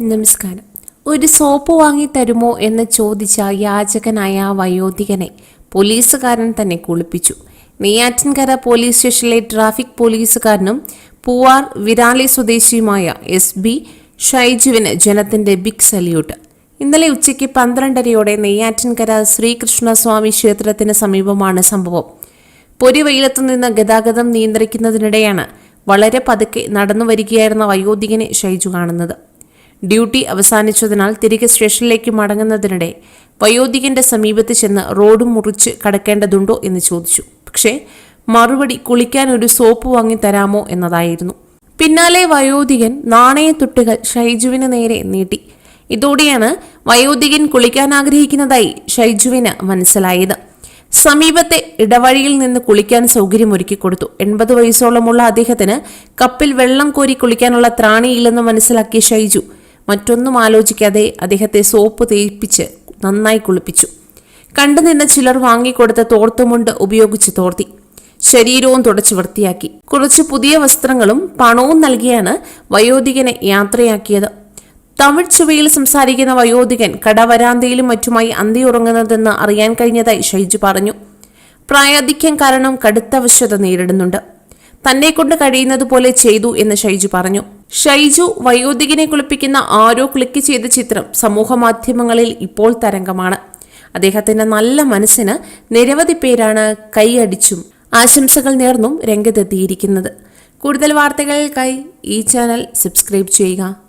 നമസ്കാരം. ഒരു സോപ്പ് വാങ്ങി തരുമോ എന്ന് ചോദിച്ച യാചകനായ വയോധികനെ പോലീസുകാരൻ തന്നെ കുളിപ്പിച്ചു. നെയ്യാറ്റിൻകര പോലീസ് സ്റ്റേഷനിലെ ട്രാഫിക് പോലീസുകാരനും പൂവാർ വിരാളി സ്വദേശിയുമായ എസ് ബി ഷൈജുവിന് ജനത്തിന്റെ ബിഗ് സല്യൂട്ട്. ഇന്നലെ ഉച്ചയ്ക്ക് പന്ത്രണ്ടരയോടെ നെയ്യാറ്റിൻകര ശ്രീകൃഷ്ണസ്വാമി ക്ഷേത്രത്തിന് സമീപമാണ് സംഭവം. പൊരിവെയിലത്തു നിന്ന് ഗതാഗതം നിയന്ത്രിക്കുന്നതിനിടെയാണ് വളരെ പതുക്കെ നടന്നു വരികയായിരുന്ന വയോധികനെ ഷൈജു കാണുന്നത്. ഡ്യൂട്ടി അവസാനിച്ചതിനാൽ തിരികെ സ്റ്റേഷനിലേക്ക് മടങ്ങുന്നതിനിടെ വയോധികന്റെ സമീപത്ത് ചെന്ന് റോഡ് മുറിച്ച് കടക്കേണ്ടതുണ്ടോ എന്ന് ചോദിച്ചു. പക്ഷേ മറുപടി കുളിക്കാൻ ഒരു സോപ്പ് വാങ്ങി തരാമോ എന്നതായിരുന്നു. പിന്നാലെ വയോധികൻ നാണയത്തുട്ടുകൾ ഷൈജുവിന് നേരെ നീട്ടി. ഇതോടെയാണ് വയോധികൻ കുളിക്കാൻ ആഗ്രഹിക്കുന്നതായി ഷൈജുവിന് മനസ്സിലായത്. സമീപത്തെ ഇടവഴിയിൽ നിന്ന് കുളിക്കാൻ സൗകര്യമൊരുക്കി കൊടുത്തു. എൺപത് വയസ്സോളമുള്ള അദ്ദേഹത്തിന് കപ്പിൽ വെള്ളം കോരി കുളിക്കാനുള്ള ത്രാണിയില്ലെന്ന് മനസ്സിലാക്കിയ ഷൈജു മറ്റൊന്നും ആലോചിക്കാതെ അദ്ദേഹത്തെ സോപ്പ് തേപ്പിച്ച് നന്നായി കുളിപ്പിച്ചു. കണ്ടുനിന്ന ചിലർ വാങ്ങിക്കൊടുത്ത തോർത്തുമുണ്ട് ഉപയോഗിച്ച് തോർത്തി. ശരീരവും തുടച്ചു വൃത്തിയാക്കി. കുറച്ച് പുതിയ വസ്ത്രങ്ങളും പണവും നൽകിയാണ് വയോധികനെ യാത്രയാക്കിയത്. തമിഴ് ചുവയിൽ സംസാരിക്കുന്ന വയോധികൻ കടവരാന്തയിലും മറ്റുമായി അന്തിയുറങ്ങുന്നതെന്ന് അറിയാൻ കഴിഞ്ഞതായി ഷൈജു പറഞ്ഞു. പ്രായാധിക്യം കാരണം കടുത്ത അവശത നേരിടുന്നുണ്ട്. തന്നെ കൊണ്ട് കഴിയുന്നത് പോലെ ചെയ്തു എന്ന് ഷൈജു പറഞ്ഞു. ഷൈജു വയോധികനെ കുളിപ്പിക്കുന്ന ആരോ ക്ലിക്ക് ചെയ്ത ചിത്രം സമൂഹമാധ്യമങ്ങളിൽ ഇപ്പോൾ തരംഗമാണ്. അദ്ദേഹത്തിന്റെ നല്ല മനസ്സിന് നിരവധി പേരാണ് കൈയടിച്ചും ആശംസകൾ നേർന്നും രംഗത്തെത്തിയിരിക്കുന്നത്. കൂടുതൽ വാർത്തകൾക്കായി ഈ ചാനൽ സബ്സ്ക്രൈബ് ചെയ്യുക.